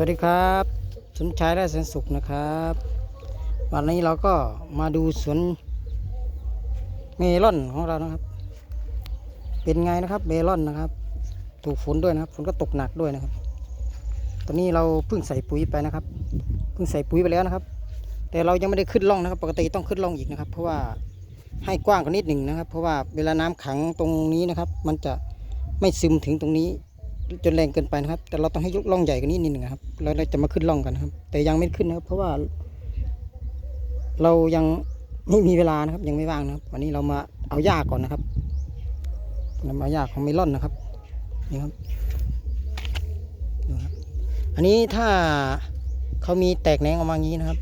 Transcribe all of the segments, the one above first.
วัสดีครับสมชายและแสนสุขนะครับ วันนี้เราก็มาดูสวนเมลอนของเรานะครับ เป็นไงนะครับเมลอนนะครับ ถูกฝนด้วยนะครับฝนก็ตกหนักด้วยนะครับ ตอนนี้เราเพิ่งใส่ปุ๋ยไปนะครับ เพิ่งใส่ปุ๋ยไปแล้วนะครับ แต่เรายังไม่ได้ขึ้นร่องนะครับ ปกติต้องขึ้นร่องอีกนะครับ เพราะว่าให้กว้างกว่านิดหนึ่งนะครับ เพราะว่าเวลาน้ำขังตรงนี้นะครับ มันจะไม่ซึมถึงตรงนี้ จนแรงเกินไปนะครับ แต่เราต้องให้ยกล่องใหญ่กว่านี้นิดหนึ่งครับแล้วเราจะมาขึ้นล่องกันนะครับ แต่ยังไม่ขึ้นนะครับ เพราะว่า เรายังไม่มีเวลานะครับ ยังไม่ว่างนะครับ วันนี้เรามาเอาหญ้าก่อนนะครับเรามาเอาหญ้าของเมลอนนะครับนี่ครับดูครับ อันนี้ถ้าเขามีแตกแหนงออกมาอย่างนี้นะครับ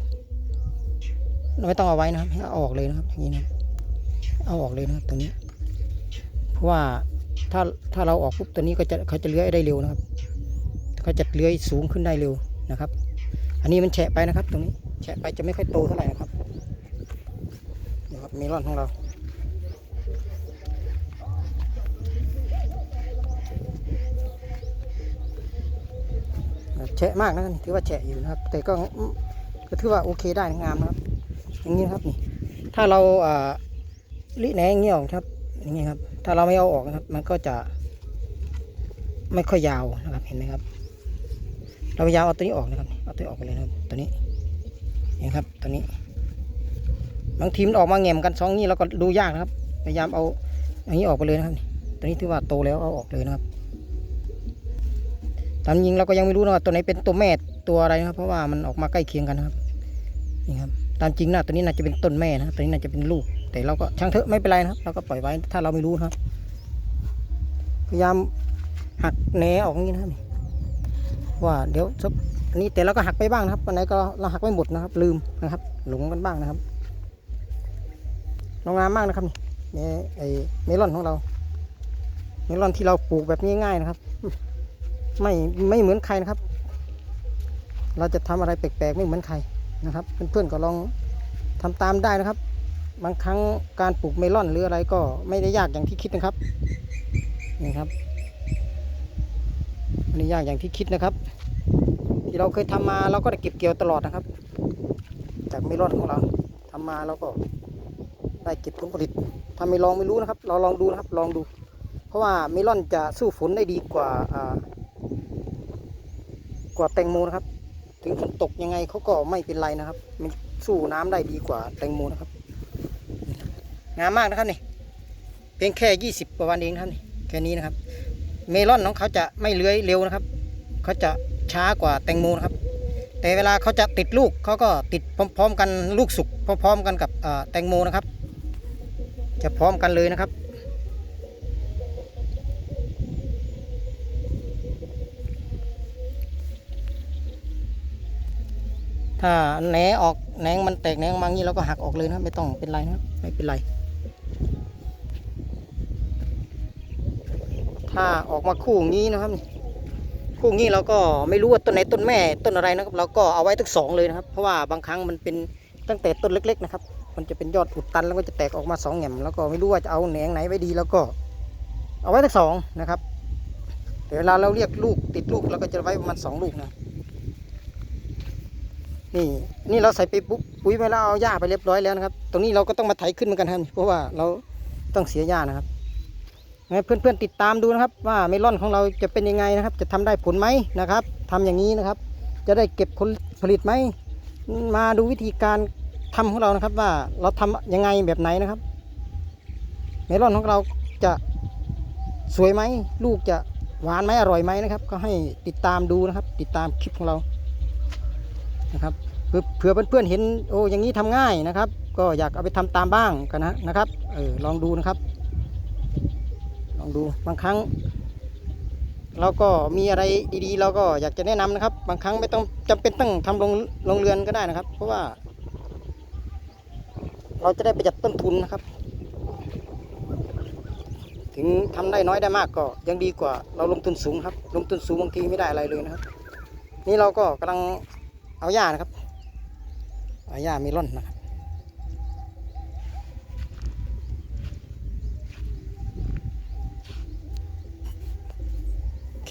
เราไม่ต้องเอาไว้นะครับให้เอาออกเลยนะครับอย่างนี้นะเอาออกเลยนะครับตรงนี้ เพราะว่า ถ้าถ้าเราออกปุ๊บตัวนี้ก็จะเขาจะเลื้อยได้เร็วนะครับเขาจะเลื้อยสูงขึ้นได้เร็วนะครับ อันนี้มันแฉะไปนะครับ ตรงนี้แฉะไปจะไม่ค่อยโตเท่าไหร่นะครับนะครับเมลอนของเราแฉะมากนะครับถือว่าแฉะอยู่นะครับ แต่ก็ก็ถือว่าโอเคได้งามนะครับ อย่างนี้นะครับนี่ถ้าเราอ่าลิแหนงเงี้ยออครับ อย่างนี้ครับ ถ้าเราไม่เอาออกนะครับ มันก็จะไม่ค่อยยาวนะครับเห็นไหมครับ เราพยายามเอาตัวนี้ออกนะครับเอาตัวออกไปเลยนะครับตัวนี้นี่ครับตัวนี้บางทีมันออกมาแง่มกันสองนี้เราก็ดูยากนะครับ พยายามเอาอย่างนี้ออกไปเลยนะครับตัวนี้ถือว่าโตแล้วเอาออกเลยนะครับตามจริงเราก็ยังไม่รู้นะว่าตัวไหนเป็นตัวแม่ตัวอะไรนะครับ เพราะว่ามันออกมาใกล้เคียงกันนะครับนี่ครับตามจริงนะตัวนี้น่าจะเป็นต้นแม่นะครับตัวนี้น่าจะเป็นลูก แต่เราก็ช่างเถอะไม่เป็นไรนะครับ เราก็ปล่อยไว้ถ้าเราไม่รู้นะครับ พยายามหักแหนออกอย่างนี้นะครับว่าเดี๋ยวสักนี้แต่เราก็หักไปบ้างนะครับวันไหนก็เราหักไม่หมดนะครับ ลืมนะครับ หลงกันบ้างนะครับงงามมากนะครับนี่ไอเมลอนของเราเมลอนที่เราปลูกแบบง่ายๆนะครับ ไม่ไม่เหมือนใครนะครับ เราจะทำอะไรแปลกๆไม่เหมือนใครนะครับ เพื่อนๆก็ลองทำตามได้นะครับ บางครั้งการปลูกเมลอนหรืออะไรก็ไม่ได้ยากอย่างที่คิดนะครับนี่ครับไม่ได้ยากอย่างที่คิดนะครับ ที่เราเคยทำมาเราก็ได้เก็บเกี่ยวตลอดนะครับ จากเมลอนของเราทำมาเราก็ได้เก็บผลผลิตทำไม่ลองไม่รู้นะครับ เราลองดูนะครับลองดู เพราะว่าเมลอนจะสู้ฝนได้ดีกว่าอ่ากว่าแตงโมนะครับ ถึงฝนตกยังไงเขาก็ไม่เป็นไรนะครับมันสู้น้ำได้ดีกว่าแตงโมนะครับ งามมากนะครับนี่เพียงแค่ยี่สิบกว่าวันเองครับนี่แค่นี้นะครับ เมลอนของเขาจะไม่เลื้อยเร็วนะครับเขาจะช้ากว่าแตงโมนะครับ แต่เวลาเขาจะติดลูกเขาก็ติดพร้อม ๆ กันลูกสุกพร้อมๆกันกับแตงโมนะครับ จะพร้อมกันเลยนะครับถ้าแหนออกแหนงมันแตกแหนงมางี้เราก็หักออกเลยนะไม่ต้องเป็นไรนะไม่เป็นไร ถ้าออกมาคู่งี้นะครับคู่งี้เราก็ไม่รู้ว่าต้นไหนต้นแม่ต้นอะไรนะครับ เราก็เอาไว้ทั้งสองเลยนะครับ เพราะว่าบางครั้งมันเป็นตั้งแต่ต้นเล็ก ๆ นะครับ มันจะเป็นยอดอุดตันแล้วก็จะแตกออกมาสองแง่มแล้วก็ไม่รู้ว่าจะเอาแหนงไหนไว้ดีแล้วก็ เอาไว้ทั้งสองนะครับแต่เวลาเราเรียกลูกติดลูกเราก็จะไว้ประมาณสองลูกนะนี่นี่เราใส่ไปปุ๊บปุ๋ยไปแล้วเอาหญ้าไปเรียบร้อยแล้วนะครับ ตรงนี้เราก็ต้องมาไถขึ้นเหมือนกันครับเพราะว่าเราต้องเสียหญ้านะครับ เพื่อนๆติดตามดูนะครับว่าเมลอนของเราจะเป็นยังไงนะครับ จะทำได้ผลไหมนะครับทำอย่างนี้นะครับ จะได้เก็บผลผลิตไหมมาดูวิธีการทำของเรานะครับว่าเราทำยังไงแบบไหนนะครับ เมลอนของเราจะสวยไหมลูกจะหวานไหมอร่อยไหมนะครับ ก็ให้ติดตามดูนะครับ ติดตามคลิปของเรานะครับเพื่อเผื่อเพื่อนๆเห็นโอ้อย่างนี้ทำง่ายนะครับ ก็อยากเอาไปทำตามบ้างกันนะนะครับเออลองดูนะครับ ลองดูบางครั้ง เราก็มีอะไรดีๆ เราก็อยากจะแนะนำนะครับ บางครั้งไม่ต้องจำเป็นต้องทำโรงโรงเรือนก็ได้นะครับ เพราะว่า เราจะได้ประหยัดต้นทุนนะครับ ถึงทำได้น้อยได้มากก็ยังดีกว่า เราลงทุนสูงครับ ลงทุนสูงบางทีไม่ได้อะไรเลยนะครับ นี่เราก็กำลังเอาหญ้านะครับเอาหญ้าเมลอนนะครับ